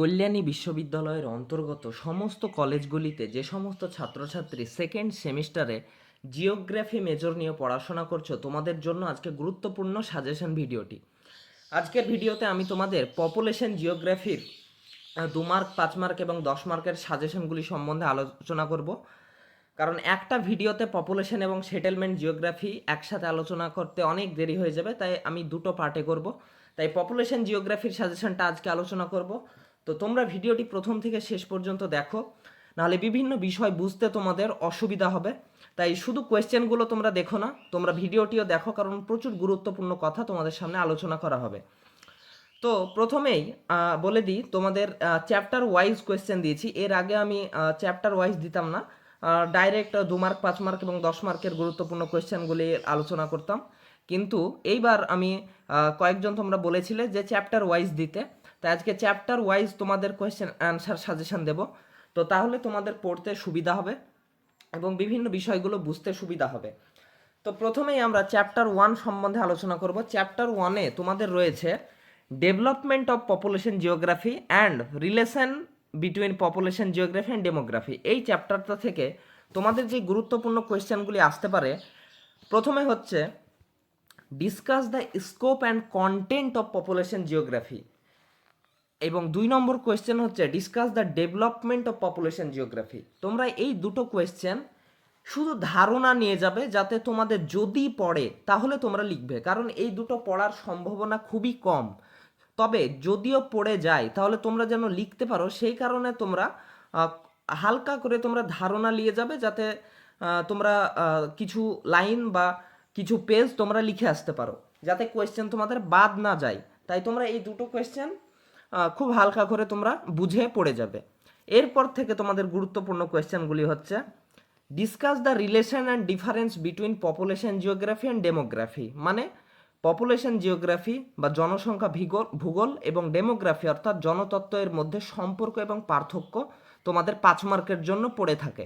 কল্যাণী বিশ্ববিদ্যালয়ের অন্তর্গত সমস্ত কলেজগুলিতে যে সমস্ত ছাত্রছাত্রী সেকেন্ড সেমিস্টারে জিওগ্রাফি মেজর নিয়ে পড়াশোনা করছ, তোমাদের জন্য আজকে গুরুত্বপূর্ণ সাজেশন ভিডিওটি। আজকের ভিডিওতে আমি তোমাদের পপুলেশন জিওগ্রাফির দু মার্ক পাঁচ মার্ক এবং দশ মার্কের সাজেশনগুলি সম্বন্ধে আলোচনা করব। কারণ একটা ভিডিওতে পপুলেশন এবং সেটেলমেন্ট জিওগ্রাফি একসাথে আলোচনা করতে অনেক দেরি হয়ে যাবে, তাই আমি দুটো পার্টে করব। তাই পপুলেশন জিওগ্রাফির সাজেশনটা আজকে আলোচনা করব। তো তোমরা ভিডিওটি প্রথম থেকে শেষ পর্যন্ত দেখো। নাহলে বিভিন্ন বিষয় বুঝতে তোমাদের অসুবিধা হবে। তাই শুধু কোয়েশ্চেনগুলো তোমরা দেখো না, তোমরা ভিডিওটিও দেখো কারণ প্রচুর গুরুত্বপূর্ণ কথা তোমাদের সামনে আলোচনা করা হবে। তো প্রথমেই বলে দিই, তোমাদের চ্যাপ্টার ওয়াইজ কোয়েশ্চেন দিয়েছি। এর আগে আমি চ্যাপ্টার ওয়াইজ দিতাম না। ডাইরেক্ট দু মার্ক পাঁচ মার্ক এবং দশ মার্কের গুরুত্বপূর্ণ কোয়েশ্চেনগুলি আলোচনা করতাম। কিন্তু এইবার আমি কয়েকজন তোমরা বলেছিলে যে চ্যাপ্টার ওয়াইজ দিতে। তাই আজকে চ্যাপ্টার ওয়াইজ তোমাদের কোয়েশ্চেন অ্যান্সার সাজেশন দেব। তো তাহলে তোমাদের পড়তে সুবিধা হবে এবং বিভিন্ন বিষয়গুলো বুঝতে সুবিধা হবে। তো প্রথমেই আমরা চ্যাপ্টার ওয়ান সম্বন্ধে আলোচনা করব। চ্যাপ্টার ওয়ানে তোমাদের রয়েছে development of population geography and relation between population geography and demography এই চ্যাপ্টারটা থেকে তোমাদের যে গুরুত্বপূর্ণ কোয়েশ্চেনগুলি আসতে পারে, প্রথমে হচ্ছে discuss the scope and content of population geography এবং দুই নম্বর কোয়েশ্চেন হচ্ছে discuss the development of population geography তোমরা এই দুটো কোয়েশ্চেন শুধু ধারণা নিয়ে যাবে যাতে তোমাদের যদি পড়ে, তাহলে তোমরা লিখবে। কারণ এই দুটো পড়ার সম্ভাবনা খুবই কম। তবে যদিও পড়ে যায়, তাহলে তোমরা যেন লিখতে পারো, সেই কারণে তোমরা হালকা করে তোমরা ধারণা নিয়ে যাবে যাতে তোমরা কিছু লাইন বা কিছু পেজ তোমরা লিখে আসতে পারো। যাতে কোয়েশ্চেন তোমাদের বাদ না যায়। তাই তোমরা এই দুটো কোয়েশ্চেন খুব হালকা করে তোমরা বুঝে পড়ে যাবে। এরপর থেকে তোমাদের গুরুত্বপূর্ণ কোয়েশ্চেনগুলি হচ্ছে discuss the relation and difference between population geography and demography মানে পপুলেশন জিওগ্রাফি বা জনসংখ্যা ভূগোল ভূগোল এবং ডেমোগ্রাফি অর্থাৎ জনতত্ত্বের মধ্যে সম্পর্ক এবং পার্থক্য তোমাদের পাঁচ মার্কের জন্য পড়ে থাকে।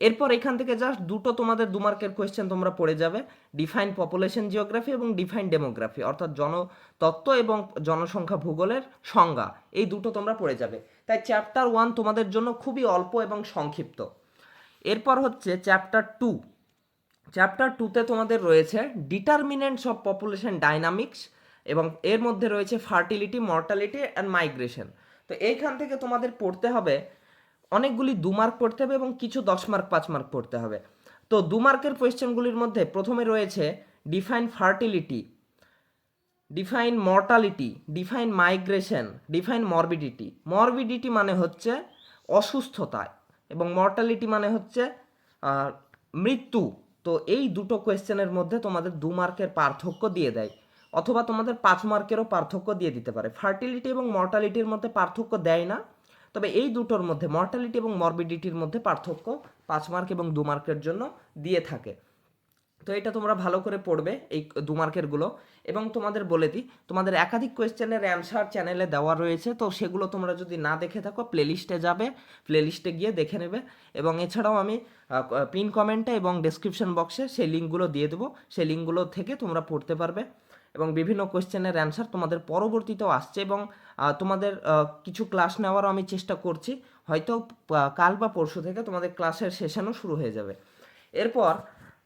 এরপর এখান থেকে জাস্ট দুটো তোমাদের দু মার্কের কোয়েশ্চেন তোমরা পড়ে যাবে। ডিফাইন পপুলেশন জিওগ্রাফি এবং ডিফাইন ডেমোগ্রাফি অর্থাৎ জনতত্ত্ব এবং জনসংখ্যা ভূগোলের সংজ্ঞা, এই দুটো তোমরা পড়ে যাবে। তাই চ্যাপ্টার ওয়ান তোমাদের জন্য খুবই অল্প এবং সংক্ষিপ্ত। এরপর হচ্ছে চ্যাপ্টার টু চ্যাপ্টার টুতে তোমাদের রয়েছে ডিটারমিনেন্টস অফ পপুলেশন ডাইনামিক্স এবং এর মধ্যে রয়েছে ফার্টিলিটি মর্টালিটি অ্যান্ড মাইগ্রেশন তো এইখান থেকে তোমাদের পড়তে হবে অনেকগুলি দু মার্ক পড়তে হবে এবং কিছু দশ মার্ক পাঁচ মার্ক পড়তে হবে। তো দু মার্কের কোয়েশ্চেনগুলির মধ্যে প্রথমে রয়েছে define fertility define mortality define migration define morbidity morbidity মানে হচ্ছে অসুস্থতা এবং মর্টালিটি মানে হচ্ছে মৃত্যু। তো এই দুটো কোয়েশ্চেনের মধ্যে তোমাদের দু মার্কের পার্থক্য দিয়ে দেয়। অথবা তোমাদের পাঁচ মার্কেরও পার্থক্য দিয়ে দিতে পারে। ফার্টিলিটি এবং মর্টালিটির মধ্যে পার্থক্য দেয় না। তবে এই দুটোর মধ্যে মর্টালিটি এবং মরবিডিটির মধ্যে পার্থক্য পাঁচ মার্ক এবং দু মার্কের জন্য দিয়ে থাকে। তো এটা তোমরা ভালো করে পড়বে এই দু মার্কেরগুলো এবং তোমাদের বলে দিই, তোমাদের একাধিক কোয়েশ্চেনের অ্যান্সার চ্যানেলে দেওয়া রয়েছে, তো সেগুলো তোমরা যদি না দেখে থাকো প্লেলিস্টে যাবে প্লেলিস্টে গিয়ে দেখে নেবে। এবং এছাড়াও আমি পিন কমেন্টে এবং ডেসক্রিপশন বক্সে সেই লিঙ্কগুলো দিয়ে দেবো। সেই লিঙ্কগুলো থেকে তোমরা পড়তে পারবে। এবং বিভিন্ন কোয়েশ্চেনের অ্যান্সার তোমাদের পরবর্তীতেও আসছে এবং তোমাদের কিছু ক্লাস নেওয়ারও আমি চেষ্টা করছি। হয়তো কাল বা পরশু থেকে তোমাদের ক্লাসের সেশনও শুরু হয়ে যাবে। এরপর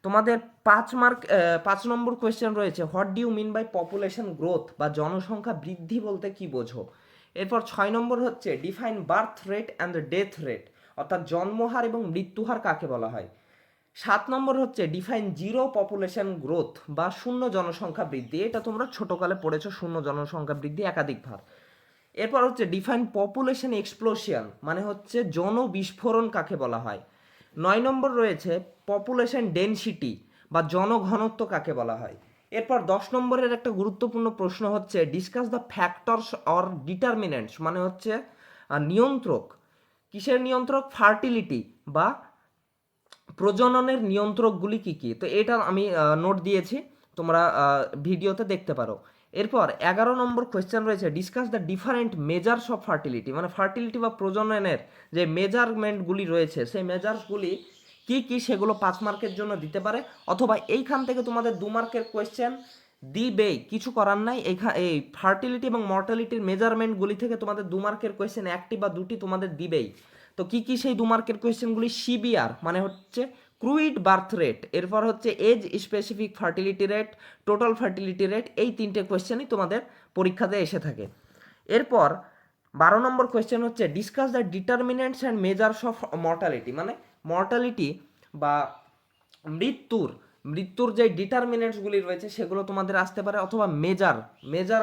তোমাদের পাঁচ মার্ক পাঁচ নম্বর কোয়েশ্চেন রয়েছে, what do you mean by population growth বা জনসংখ্যা বৃদ্ধি বলতে কি বোঝো? এরপর ছয় নম্বর হচ্ছে, define birth rate and death rate, অর্থাৎ জন্মহার এবং মৃত্যুহার কাকে বলা হয়? সাত নম্বর হচ্ছে ডিফাইন জিরো পপুলেশন গ্রোথ বা শূন্য জনসংখ্যা বৃদ্ধি। এটা তোমরা ছোটকালে পড়েছো, শূন্য জনসংখ্যা বৃদ্ধি একাধিক ভার এরপর হচ্ছে ডিফাইন পপুলেশন এক্সপ্লোশন মানে হচ্ছে জন বিস্ফোরণ কাকে বলা হয়? নয় নম্বর রয়েছে পপুলেশন ডেনসিটি বা জনঘনত্ব কাকে বলা হয়? এরপর দশ নম্বরের একটা গুরুত্বপূর্ণ প্রশ্ন হচ্ছে discuss the factors or determinants মানে হচ্ছে নিয়ন্ত্রক। কিসের নিয়ন্ত্রক? ফার্টিলিটি বা প্রজননের নিয়ন্ত্রকগুলি কি কি? তো এটা আমি নোট দিয়েছি, তোমরা ভিডিওতে দেখতে পারো। এরপর এগারো নম্বর কোয়েশ্চেন রয়েছে discuss the different measures of fertility মানে ফার্টিলিটি বা প্রজননের যে মেজারমেন্টগুলি রয়েছে, সেই মেজার্সগুলি কি কি সেগুলো পাঁচ মার্কের জন্য দিতে পারে? অথবা এইখান থেকে তোমাদের দু মার্কের কোয়েশ্চেন দিবেই কিছু করার নাই এখা এই ফার্টিলিটি এবং মর্টালিটির মেজারমেন্টগুলি থেকে তোমাদের দু মার্কের কোয়েশ্চেন একটি বা দুটি তোমাদের দিবেই। তো কি কি সেই দু মার্কের কোয়েশ্চেনগুলি সিবিআর মানে হচ্ছে ক্রুইড বার্থ রেট, এরপর হচ্ছে age specific fertility rate, total fertility rate, এই তিনটে কোয়েশ্চেনই তোমাদের পরীক্ষাতে এসে থাকে। এরপর বারো নম্বর কোয়েশ্চেন হচ্ছে discuss the determinants and measures of mortality মানে মর্টালিটি বা মৃত্যুর মৃত্যুর যে ডিটারমিনেন্টসগুলি রয়েছে সেগুলো তোমাদের আসতে পারে অথবা মেজার মেজার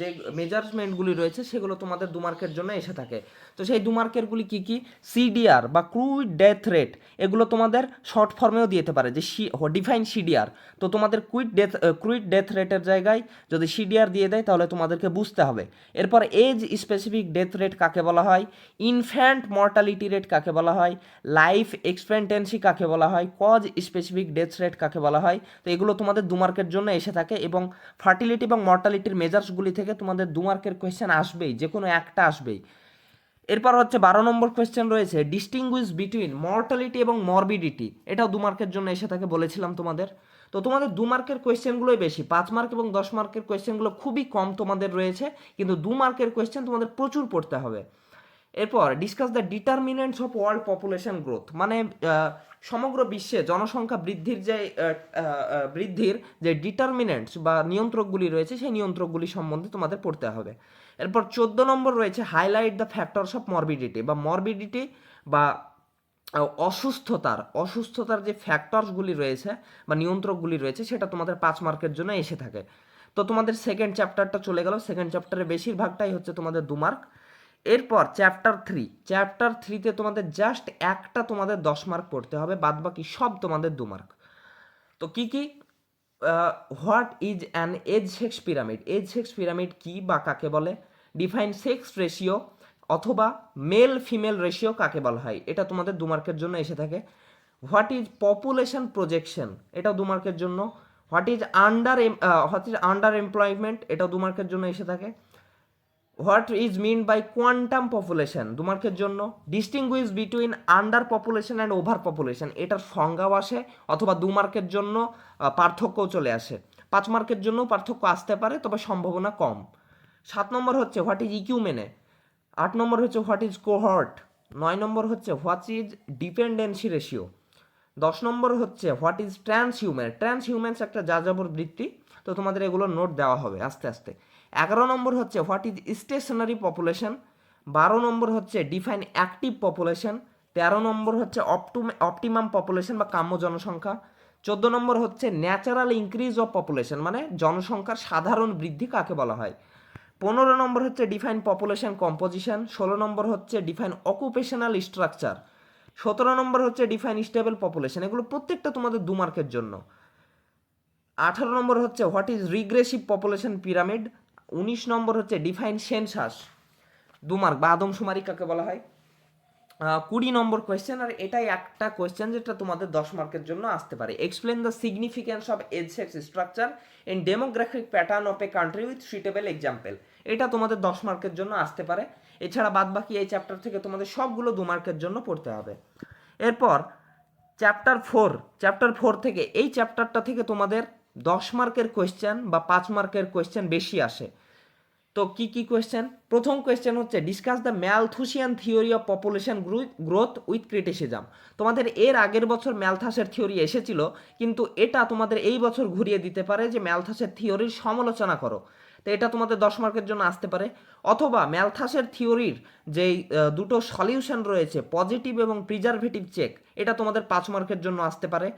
যে মেজারমেন্টগুলি রয়েছে সেগুলো তোমাদের দু মার্কের জন্য এসে থাকে। তো সেই দু মার্কেরগুলি কী কী? সিডিআর বা ক্রুইড ডেথ রেট এগুলো তোমাদের শর্ট ফর্মেও দিতে পারে, যে সি ডিফাইন সিডিআর তো তোমাদের কুইট ডেথ ক্রুইড ডেথ রেটের জায়গায় যদি সিডিআর দিয়ে দেয় তাহলে তোমাদেরকে বুঝতে হবে। এরপর এজ স্পেসিফিক ডেথ রেট কাকে বলা হয়? ইনফ্যান্ট মর্টালিটি রেট কাকে বলা হয়? লাইফ এক্সপেন্টেন্সি কাকে বলা হয়? কজ স্পেসিফিক ডেথ রেট কাকে বলা হয়। তো এগুলো তোমাদের দু মার্কের জন্য এসে থাকে এবং ফার্টিলিটি এবং মর্টালিটির মেজার্সগুলি থেকে তোমাদের দু মার্কের কোয়েশ্চেন আসবেই যে কোনো একটা আসবেই। এরপর হচ্ছে বারো নম্বর কোয়েশ্চেন রয়েছে ডিস্টিংগুইশ বিটুইন মর্টালিটি এবং মরবিডিটি এটাও দু মার্কের জন্য এসে থাকে বলেছিলাম তোমাদের। তো তোমাদের দু মার্কের কোয়েশ্চেনগুলোই বেশি, পাঁচ মার্ক এবং দশ মার্কের কোয়েশ্চেনগুলো খুবই কম তোমাদের রয়েছে, কিন্তু দু মার্কের কোয়েশ্চেন তোমাদের প্রচুর পড়তে হবে। এরপর discuss the determinants of world population growth মানে সমগ্র বিশ্বে জনসংখ্যা বৃদ্ধির যে বৃদ্ধির যে ডিটারমিনেন্টস বা নিয়ন্ত্রকগুলি রয়েছে, সেই নিয়ন্ত্রকগুলি সম্বন্ধে তোমাদের পড়তে হবে। এরপর চোদ্দ নম্বর রয়েছে highlight the factors of morbidity বা মরবিডিটি বা অসুস্থতার অসুস্থতার যে ফ্যাক্টরসগুলি রয়েছে বা নিয়ন্ত্রকগুলি রয়েছে, সেটা তোমাদের পাঁচ মার্কের জন্য এসে থাকে। তো তোমাদের সেকেন্ড চ্যাপ্টারটা চলে গেল। সেকেন্ড চ্যাপ্টারে বেশিরভাগটাই হচ্ছে তোমাদের দু মার্ক। এরপর চ্যাপ্টার থ্রি চ্যাপ্টার থ্রিতে তোমাদের জাস্ট একটা তোমাদের দশ মার্ক পড়তে হবে বাদ বাকি সব তোমাদের দু মার্ক তো কি কি? What is an age sex pyramid age sex pyramid কি বা কাকে বলে? ডিফাইন সেক্স রেশিও অথবা মেল ফিমেল রেশিও কাকে বলা হয়? এটা তোমাদের দু মার্কের জন্য এসে থাকে। হোয়াট ইজ পপুলেশন প্রজেকশন এটাও দু মার্কের জন্য। What is under what is under employment এটাও দু মার্কের জন্য এসে থাকে। What is mean by quantum population? দু মার্কের জন্য distinguish between under population and over population. এটার সংজ্ঞাও আসে, অথবা দু মার্কের জন্য পার্থক্যও চলে আসে। পাঁচ মার্কের জন্য পার্থক্য আসতে পারে, তবে সম্ভাবনা কম। সাত নম্বর হচ্ছে হোয়াট ইজ ইকিউমেনে আট নম্বর হচ্ছে হোয়াট ইজ কোহর্ট? নয় নম্বর হচ্ছে হোয়াট ইজ ডিপেন্ডেন্সি রেশিও? দশ নম্বর হচ্ছে what is trans human transhumance একটা যাযাবর বৃত্তি তো তোমাদের এগুলো নোট দেওয়া হবে আস্তে আস্তে। এগারো নম্বর হচ্ছে হোয়াট ইজ স্টেশনারি পপুলেশন বারো নম্বর হচ্ছে ডিফাইন অ্যাক্টিভ পপুলেশন তেরো নম্বর হচ্ছে অপটুম অপটিমাম পপুলেশন বা কাম্য জনসংখ্যা? চোদ্দ নম্বর হচ্ছে ন্যাচারাল ইনক্রিজ অফ পপুলেশন মানে জনসংখ্যার সাধারণ বৃদ্ধি কাকে বলা হয়? পনেরো নম্বর হচ্ছে ডিফাইন পপুলেশন কম্পোজিশন ষোলো নম্বর হচ্ছে ডিফাইন অকুপেশনাল স্ট্রাকচার সতেরো নম্বর হচ্ছে ডিফাইন স্টেবল পপুলেশন এগুলো প্রত্যেকটা তোমাদের দু মার্কের জন্য। আঠারো নম্বর হচ্ছে what is regressive population pyramid উনিশ নম্বর হচ্ছে ডিফাইন সেন্সাস দু মার্ক বা আদমশুমারি কাকে বলা হয়? কুড়ি নম্বর কোয়েশ্চেন আর এটাই একটা কোয়েশ্চেন যেটা তোমাদের দশ মার্কের জন্য আসতে পারে। Explain the significance of age sex structure in demographic pattern of a country with suitable example এটা তোমাদের দশ মার্কের জন্য আসতে পারে। এছাড়া বাদ বাকি এই চ্যাপ্টার থেকে তোমাদের সবগুলো দু মার্কের জন্য পড়তে হবে। এরপর চ্যাপ্টার ফোর চ্যাপ্টার ফোর থেকে, এই চ্যাপ্টারটা থেকে তোমাদের দশ মার্কের কোয়েশ্চেন বা পাঁচ মার্কের কোয়েশ্চেন বেশি আসে। তো কি কি কোয়েশ্চেন প্রথম কোয়েশ্চেন হচ্ছে discuss the Malthusian theory of population growth with criticism তোমাদের এর আগের বছর ম্যালথাসের থিওরি এসেছিল, কিন্তু এটা তোমাদের এই বছর ঘুরিয়ে দিতে পারে যে ম্যালথাসের থিওরির সমালোচনা করো। তো এটা তোমাদের দশ মার্কের জন্য আসতে পারে। অথবা ম্যালথাসের থিওরির যেই দুটো সলিউশন রয়েছে, পজিটিভ এবং প্রিজারভেটিভ চেক, এটা তোমাদের পাঁচ মার্কের জন্য আসতে পারে।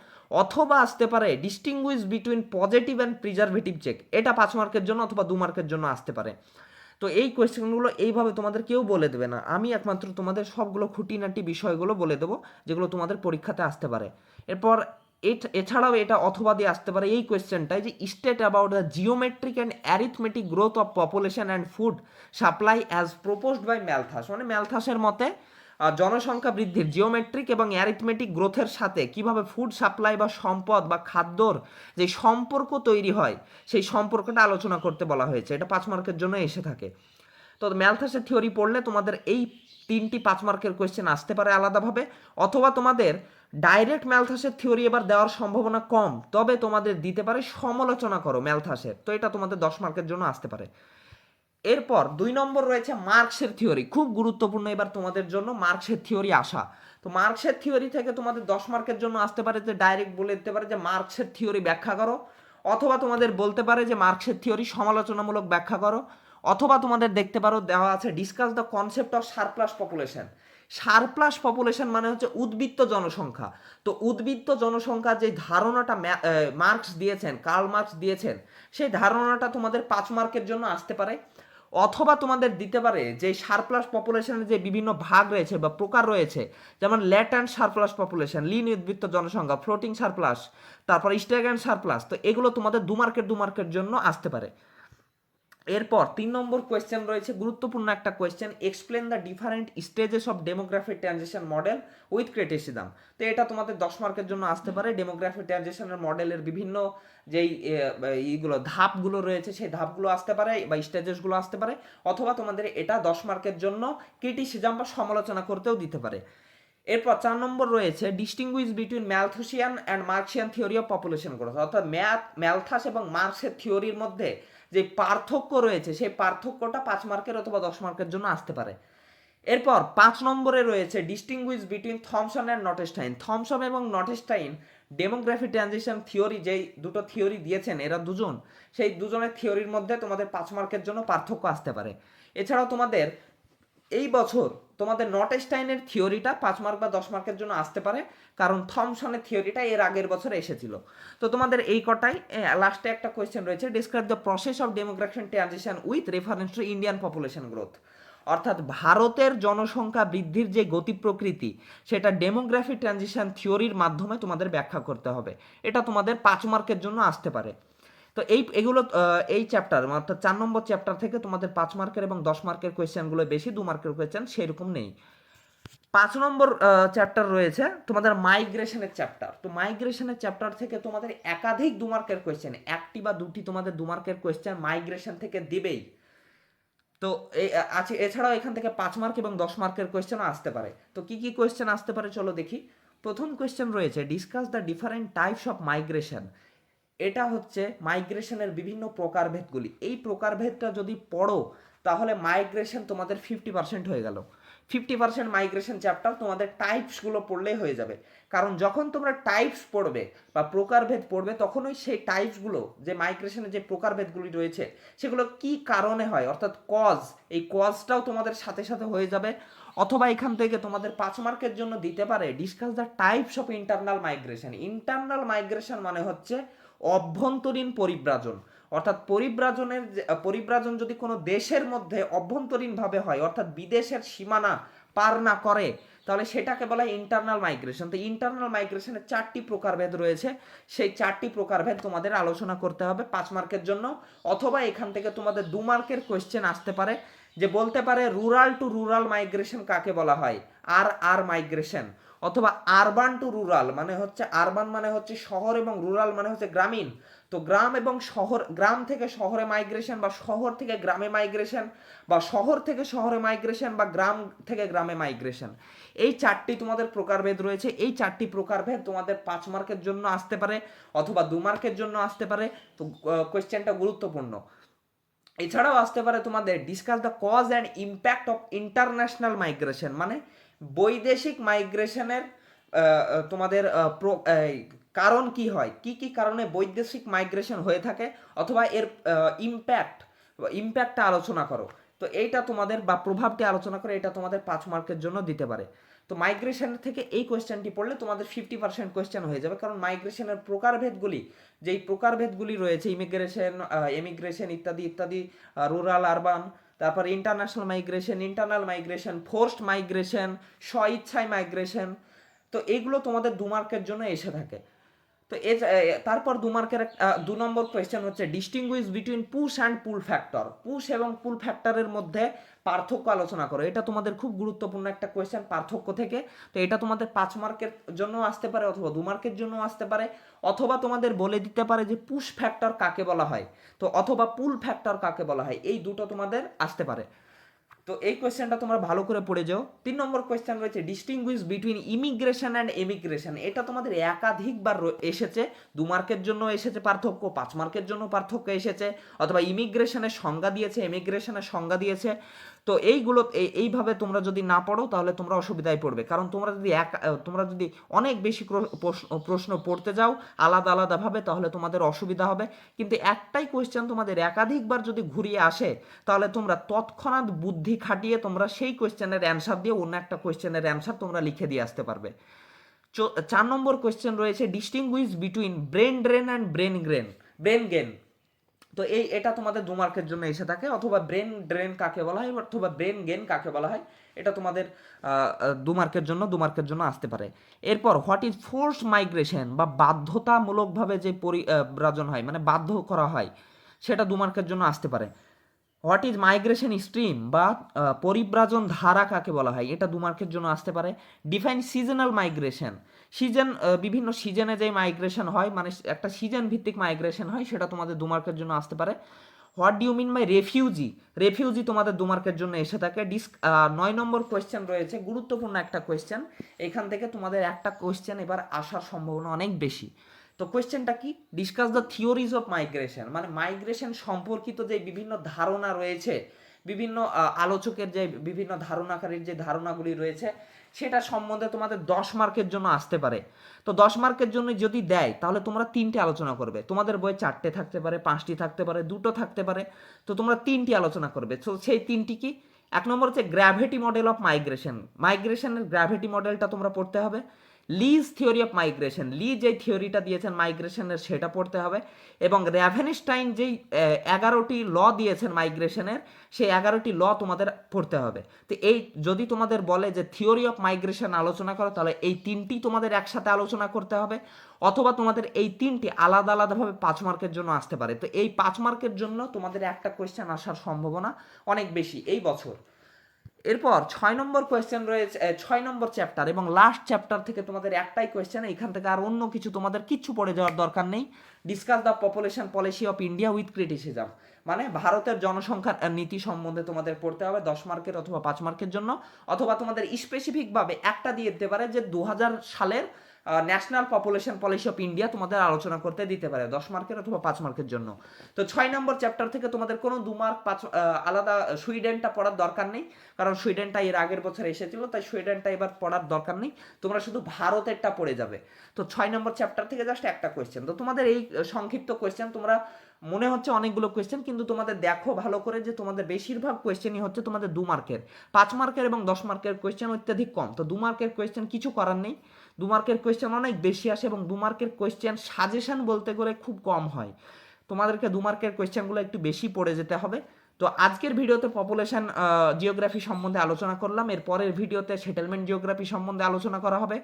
অথবা আসতে পারে distinguish between positive and preservative check, এটা পাঁচ মার্কের জন্য অথবা দু মার্কের জন্য আসতে পারে। তো এই কোয়েশ্চেনগুলো এইভাবে তোমাদের কেউ বলে দেবে না। আমি একমাত্র তোমাদের সবগুলো খুঁটিনাটি বিষয়গুলো বলে দেবো, যেগুলো তোমাদের পরীক্ষাতে আসতে পারে। এরপর এছাড়াও এটা অথবা দিয়ে আসতে পারে এই কোয়েশ্চেনটাই যে state about the geometric and arithmetic growth of population and food supply as proposed by Malthus মানে ম্যালথাসের মতে জনসংখ্যা বৃদ্ধির জিওমেট্রিক এবং অ্যারিথমেটিক গ্রোথের সাথে কীভাবে ফুড সাপ্লাই বা সম্পদ বা খাদ্যর যে সম্পর্ক তৈরি হয়, সেই সম্পর্কটা আলোচনা করতে বলা হয়েছে। এটা পাঁচ মার্কের জন্য এসে থাকে। তো ম্যালথাসের থিওরি পড়লে তোমাদের এই তিনটি পাঁচ মার্কের কোয়েশ্চেন আসতে পারে আলাদাভাবে, অথবা তোমাদের ডাইরেক্ট ম্যালথাসের থিওরি এবার দেওয়ার সম্ভাবনা কম, তবে তোমাদের দিতে পারে সমালোচনা করো ম্যালথাসের তো এটা তোমাদের দশ মার্কের জন্য আসতে পারে। এরপর দুই নম্বর রয়েছে মার্কসের থিওরি খুব গুরুত্বপূর্ণ এবার তোমাদের জন্য মার্কসের থিওরি আসা। তো মার্কসের থিওরি থেকে তোমাদের দশ মার্কের জন্য আসতে পারে যে ডাইরেক্ট বলে দিতে পারে যে মার্কসের থিওরি ব্যাখ্যা করো, অথবা তোমাদের বলতে পারে যে মার্কসের থিওরি সমালোচনামূলক ব্যাখ্যা করো। অথবা তোমাদের দেখতে পারো দেওয়া আছে discuss the concept of surplus population surplus population মানে হচ্ছে উদ্বৃত্ত জনসংখ্যা। তো উদ্বৃত্ত জনসংখ্যার যে ধারণাটা মার্কস দিয়েছেন কার্ল মার্কস দিয়েছেন, সেই ধারণাটা তোমাদের পাঁচ মার্কের জন্য আসতে পারে। অথবা তোমাদের দিতে পারে যে সারপ্লাস পপুলেশনের যে বিভিন্ন ভাগ রয়েছে বা প্রকার রয়েছে, যেমন ল্যাট অ্যান্ড সারপ্লাস পপুলেশন লিন উদ্বৃত্ত জনসংখ্যা ফ্লোটিং সারপ্লাস তারপর স্ট্যাগ সারপ্লাস তো এগুলো তোমাদের দু মার্কের দু মার্কের জন্য আসতে পারে। এরপর তিন নম্বর কোয়েশ্চেন রয়েছে গুরুত্বপূর্ণ একটা question explain the different stages of demographic transition model with criticism তো এটা তোমাদের দশ মার্কের জন্য আসতে পারে। ডেমোগ্রাফিক ট্রানজিশনের মডেলের বিভিন্ন যেই এ, এইগুলো ধাপগুলো রয়েছে সেই ধাপগুলো আসতে পারে বা স্টেজেসগুলো আসতে পারে। অথবা তোমাদের এটা দশ মার্কের জন্য ক্রিটিসিজম বা সমালোচনা করতেও দিতে পারে। এরপর চার নম্বর রয়েছে distinguish between Malthusian and Marxian theory of population growth অর্থাৎ ম্যাথ ম্যালথাস এবং মার্কসের থিওরির মধ্যে যে পার্থক্য রয়েছে, সেই পার্থক্যটা পাঁচ মার্কের অথবা দশ মার্কের জন্য আসতে পারে। এরপর পাঁচ নম্বরে রয়েছে distinguish between Thomson and Notestein Thomson এবং নটেস্টাইন ডেমোগ্রাফি ট্রানজিশন থিওরি যেই দুটো থিওরি দিয়েছেন, এরা দুজন। সেই দুজনের থিওরির মধ্যে তোমাদের পাঁচ মার্কের জন্য পার্থক্য আসতে পারে। এছাড়াও তোমাদের এই বছর তোমাদের নটেস্টাইনের থিওরিটা পাঁচ মার্ক বা দশ মার্কের জন্য আসতে পারে, কারণ থমসনের থিওরিটা এর আগের বছর এসেছিল। তো তোমাদের এই কটাই লাস্টে একটা কোয়েশ্চেন রয়েছে describe the process of demographic transition with reference to Indian population growth অর্থাৎ ভারতের জনসংখ্যা বৃদ্ধির যে গতি প্রকৃতি, সেটা ডেমোগ্রাফি ট্রানজিশন থিওরির মাধ্যমে তোমাদের ব্যাখ্যা করতে হবে। এটা তোমাদের পাঁচ মার্কের জন্য আসতে পারে। তো এই, এগুলো এই চ্যাপ্টার অর্থাৎ চার নম্বর চ্যাপ্টার থেকে তোমাদের পাঁচ মার্কের এবং দশ মার্কের কোয়েশ্চেনগুলো বেশি, দু মার্কের কোয়েশ্চেন সেরকম নেই। পাঁচ নম্বর চ্যাপ্টার রয়েছে তোমাদের মাইগ্রেশনের চ্যাপ্টার তো মাইগ্রেশনের চ্যাপ্টার থেকে তোমাদের একাধিক দু মার্কের কোয়েশ্চেন একটি বা দুটি তোমাদের দু মার্কের কোয়েশ্চেন মাইগ্রেশন থেকে দেবেই। তো এই আছে, এছাড়াও এখান থেকে পাঁচ মার্ক এবং দশ মার্কের কোয়েশ্চেনও আসতে পারে। তো কি কি কোয়েশ্চেন আসতে পারে চলো দেখি। প্রথম কোয়েশ্চেন রয়েছে discuss the different types of migration এটা হচ্ছে মাইগ্রেশনের বিভিন্ন প্রকারভেদগুলি। এই প্রকারভেদটা যদি পড়ো, তাহলে মাইগ্রেশন তোমাদের ফিফটি পার্সেন্ট হয়ে গেল। ফিফটি পার্সেন্ট মাইগ্রেশন চ্যাপ্টার তোমাদের টাইপসগুলো পড়লেই হয়ে যাবে। কারণ যখন তোমরা টাইপস পড়বে বা প্রকারভেদ পড়বে তখনই সেই টাইপসগুলো যে মাইগ্রেশনের যে প্রকারভেদগুলি রয়েছে, সেগুলো কি কারণে হয়? অর্থাৎ কজ এই কজটাও তোমাদের সাথে সাথে হয়ে যাবে। অথবা এখান থেকে তোমাদের পাঁচ মার্কের জন্য দিতে পারে discuss the types of internal migration internal migration মানে হচ্ছে অভ্যন্তরীণ পরিব্রাজন। অর্থাৎ পরিব্রাজনের পরিব্রাজন যদি কোনো দেশের মধ্যে অভ্যন্তরীণভাবে হয়, অর্থাৎ বিদেশের সীমানা পার না করে, তাহলে সেটাকে বলা হয় ইন্টারনাল মাইগ্রেশন তো ইন্টারনাল মাইগ্রেশনের চারটি প্রকারভেদ রয়েছে। সেই চারটি প্রকারভেদ তোমাদের আলোচনা করতে হবে পাঁচ মার্কের জন্য, অথবা এখান থেকে তোমাদের দু মার্কের কোয়েশ্চেন আসতে পারে, যে বলতে পারে রুরাল টু রুরাল মাইগ্রেশন কাকে বলা হয়? আর আর মাইগ্রেশন অথবা আরবান টু রুরাল মানে হচ্ছে আরবান মানে হচ্ছে শহর এবং রুরাল মানে হচ্ছে গ্রামীণ। তো গ্রাম এবং শহর, গ্রাম থেকে শহরে মাইগ্রেশন বা শহর থেকে গ্রামে মাইগ্রেশন বা শহর থেকে শহরে মাইগ্রেশন বা গ্রাম থেকে গ্রামে মাইগ্রেশন এই চারটি তোমাদের প্রকারভেদ রয়েছে। এই চারটি প্রকারভেদ তোমাদের পাঁচ মার্কের জন্য আসতে পারে অথবা দু মার্কের জন্য আসতে পারে। তো কোয়েশ্চেনটা গুরুত্বপূর্ণ। এছাড়াও আসতে পারে তোমাদের discuss the cause and impact of international migration মানে বৈদেশিক মাইগ্রেশনের তোমাদের কারণ কি হয়? কি কি কারণে বৈদেশিক মাইগ্রেশন হয়ে থাকে? অথবা এর ইম্প্যাক্ট ইম্প্যাক্টটা আলোচনা করো। তো এইটা তোমাদের বা প্রভাবটি আলোচনা করে এটা তোমাদের পাঁচ মার্কের জন্য দিতে পারে। তো মাইগ্রেশন থেকে এই কোয়েশ্চেনটি পড়লে তোমাদের ফিফটি পার্সেন্ট কোয়েশ্চেন হয়ে যাবে। কারণ মাইগ্রেশনের প্রকারভেদগুলি, যেই প্রকারভেদগুলি রয়েছে ইমিগ্রেশন এমিগ্রেশন ইত্যাদি ইত্যাদি রুরাল আরবান তারপর international migration internal migration forced migration স্বইচ্ছায় migration তো এগুলো তোমাদের দু মার্কের জন্য এসে থাকে। তো এ তারপর দু মার্কের দু নম্বর কোয়েশ্চেন হচ্ছে distinguish between push and pull factor push এবং পুল ফ্যাক্টরের মধ্যে পার্থক্য আলোচনা করো। এটা তোমাদের খুব গুরুত্বপূর্ণ একটা কোয়েশ্চেন পার্থক্য থেকে। তো এটা তোমাদের পাঁচ মার্কের জন্য আসতে পারে অথবা দু মার্কের জন্য আসতে পারে। অথবা তোমাদের বলে দিতে পারে যে পুশ ফ্যাক্টর কাকে বলা হয়। তো অথবা পুল ফ্যাক্টর কাকে বলা হয়। এই দুটো তোমাদের আসতে পারে। তো এই কোয়েশ্চেনটা তোমরা ভালো করে পড়ে যাও। তিন নম্বর কোয়েশ্চেন রয়েছে distinguish between immigration and emigration এটা তোমাদের একাধিকবার এসেছে। দু মার্কের জন্য এসেছে পার্থক্য, পাঁচ মার্কের জন্য পার্থক্য এসেছে, অথবা ইমিগ্রেশনের সংজ্ঞা দিয়েছে এমিগ্রেশনের সংজ্ঞা দিয়েছে। তো এইগুলো, এই- এইভাবে তোমরা যদি না পড়ো, তাহলে তোমরা অসুবিধায় পড়বে। কারণ তোমরা যদি এক, তোমরা যদি অনেক বেশি প্রশ্ন পড়তে যাও আলাদা আলাদাভাবে, তাহলে তোমাদের অসুবিধা হবে। কিন্তু একটাই কোয়েশ্চেন তোমাদের একাধিকবার যদি ঘুরিয়ে আসে, তাহলে তোমরা তৎক্ষণাৎ বুদ্ধি খাটিয়ে তোমরা সেই কোয়েশ্চেনের অ্যান্সার দিয়ে অন্য একটা কোয়েশ্চেনের অ্যান্সার তোমরা লিখে দিয়ে আসতে পারবে। চার নম্বর কোয়েশ্চেন রয়েছে distinguish between brain drain and brain grain brain gain তো এই, এটা তোমাদের দু মার্কের জন্য এসে থাকে, অথবা ব্রেন ড্রেন কাকে বলা হয়, অথবা ব্রেন গেন কাকে বলা হয়, এটা তোমাদের দু মার্কের জন্য, দু মার্কের জন্য আসতে পারে। এরপর হোয়াট ইজ ফোর্স মাইগ্রেশন বা বাধ্যতামূলকভাবে যে পরিব্রাজন হয় মানে বাধ্য করা হয়, সেটা দু মার্কের জন্য আসতে পারে। হোয়াট ইজ মাইগ্রেশন স্ট্রিম বা পরিব্রাজন ধারা কাকে বলা হয়? এটা দু মার্কের জন্য আসতে পারে। ডিফাইন সিজনাল মাইগ্রেশন সিজন বিভিন্ন সিজনে যে মাইগ্রেশন হয় মানে একটা সিজন ভিত্তিক মাইগ্রেশন হয়, সেটা তোমাদের দু মার্কের জন্য আসতে পারে। What do you mean by refugee refugee তোমাদের দু মার্কের জন্য এসে থাকে। ডিস নয় নম্বর কোয়েশ্চেন রয়েছে, গুরুত্বপূর্ণ একটা কোয়েশ্চেন এখান থেকে তোমাদের একটা কোয়েশ্চেন এবার আসার সম্ভাবনা অনেক বেশি। তো কোয়েশ্চেনটা কি? Discuss the theories of migration মানে মাইগ্রেশন সম্পর্কিত যে বিভিন্ন ধারণা রয়েছে, বিভিন্ন আলোচকের যে বিভিন্ন ধারণাকারীর যে ধারণাগুলি রয়েছে, সেটা সম্বন্ধে তোমাদের দশ মার্কের জন্য আসতে পারে। তো দশ মার্কের জন্য যদি দেয়, তাহলে তোমরা তিনটে আলোচনা করবে। তোমাদের বই চারটে থাকতে পারে, পাঁচটি থাকতে পারে, দুটো থাকতে পারে। তো তোমরা তিনটি আলোচনা করবে। তো সেই তিনটি কি? এক নম্বর হচ্ছে গ্র্যাভিটি মডেল অফ মাইগ্রেশন মাইগ্রেশনের গ্র্যাভিটি মডেলটা তোমরা পড়তে হবে। Lee's theory of migration Lee যে থিওরিটা দিয়েছেন মাইগ্রেশনের সেটা পড়তে হবে। এবং র্যাভেনস্টাইন যেই এগারোটি ল দিয়েছেন মাইগ্রেশনের সেই এগারোটি ল তোমাদের পড়তে হবে। তো এই, যদি তোমাদের বলে যে থিওরি অফ মাইগ্রেশন আলোচনা করো, তাহলে এই তিনটি তোমাদের একসাথে আলোচনা করতে হবে। অথবা তোমাদের এই তিনটি আলাদা আলাদাভাবে পাঁচ মার্কের জন্য আসতে পারে। তো এই পাঁচ মার্কের জন্য তোমাদের একটা কোয়েশ্চেন আসার সম্ভাবনা অনেক বেশি এই বছর। এরপর ছয় নম্বর কোয়েশ্চেন রয়েছে ছয় নম্বর চ্যাপ্টার এবং লাস্ট চ্যাপ্টার থেকে তোমাদের একটাই কোয়েশ্চেন এখান থেকে আর অন্য কিছু তোমাদের কিচ্ছু পড়ে যাওয়ার দরকার নেই। Discuss the population policy of India with criticism মানে ভারতের জনসংখ্যার নীতি সম্বন্ধে তোমাদের পড়তে হবে দশ মার্কের অথবা পাঁচ মার্কের জন্য। অথবা তোমাদের স্পেসিফিকভাবে একটা দিয়ে দিতে পারে যে দু হাজার সালের national population policy of India তোমাদের আলোচনা করতে দিতে পারে, দশ মার্কের অথবা পাঁচ মার্কের জন্য। তো ছয় নম্বর চ্যাপ্টার থেকে তোমাদের কোনো দু মার্ক পাঁচ আলাদা সুইডেনটা পড়ার দরকার নেই, কারণ সুইডেনটা এর আগের বছর এসেছিল, তাই সুইডেনটা এবার পড়ার দরকার নেই, তোমরা শুধু ভারতেরটা পড়ে যাবে। তো ছয় নম্বর চ্যাপ্টার থেকে জাস্ট একটা কোয়েশ্চেন তো তোমাদের এই সংক্ষিপ্ত কোয়েশ্চেন তোমরা মনে হচ্ছে অনেকগুলো কোয়েশ্চেন কিন্তু তোমাদের দেখো ভালো করে যে তোমাদের বেশিরভাগ কোয়েশ্চেনই হচ্ছে তোমাদের দু মার্কের পাঁচ মার্কের এবং দশ মার্কের কোয়েশ্চেন অত্যাধিক কম। তো দু মার্কের কোয়েশ্চেন কিছু করার নেই। দু মার্কের কোয়েশ্চেন অনেক বেশি আসে এবং দু মার্কের কোয়েশ্চেন সাজেশন বলতে করে খুব কম হয়। তোমাদেরকে দু মার্কের কোয়েশ্চেনগুলো একটু বেশি পড়ে যেতে হবে। তো আজকের ভিডিওতে পপুলেশন জিওগ্রাফি সম্বন্ধে আলোচনা করলাম। এর পরের ভিডিওতে সেটেলমেন্ট জিওগ্রাফি সম্বন্ধে আলোচনা করা হবে।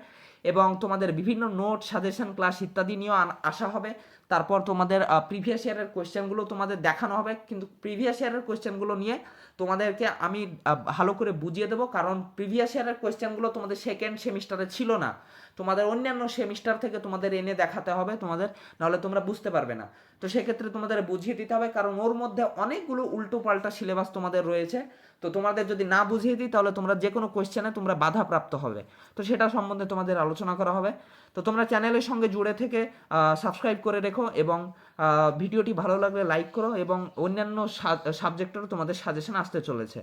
এবং তোমাদের বিভিন্ন নোট সাজেশন ক্লাস ইত্যাদি নিয়েও আসা হবে। তারপর তোমাদের প্রিভিয়াস ইয়ারের কোয়েশ্চেনগুলো তোমাদের দেখানো হবে। কিন্তু প্রিভিয়াস ইয়ারের কোয়েশ্চেনগুলো নিয়ে তোমাদেরকে আমি ভালো করে বুঝিয়ে দেবো। কারণ প্রিভিয়াস ইয়ারের কোয়েশ্চেনগুলো তোমাদের সেকেন্ড সেমিস্টারে ছিল না। তোমাদের অন্যান্য সেমিস্টার থেকে তোমাদের এনে দেখাতে হবে তোমাদের, নাহলে তোমরা বুঝতে পারবে না। তো সেক্ষেত্রে তোমাদের বুঝিয়ে দিতে হবে। কারণ ওর মধ্যে অনেকগুলো উল্টো পাল্টা সিলেবাস তোমাদের রয়েছে। তো তোমাদের যদি না বুঝিয়ে দিই, তাহলে তোমরা যে কোনো কোয়েশ্চেনে তোমরা বাধাপ্রাপ্ত হবে। তো সেটা সম্বন্ধে তোমাদের আলোচনা করা হবে। তো তোমরা চ্যানেলের সঙ্গে জুড়ে থেকে সাবস্ক্রাইব করে রেখো এবং ভিডিওটি ভালো লাগলে লাইক করো এবং অন্যান্য সাবজেক্টেরও তোমাদের সাজেশন আসতে চলেছে।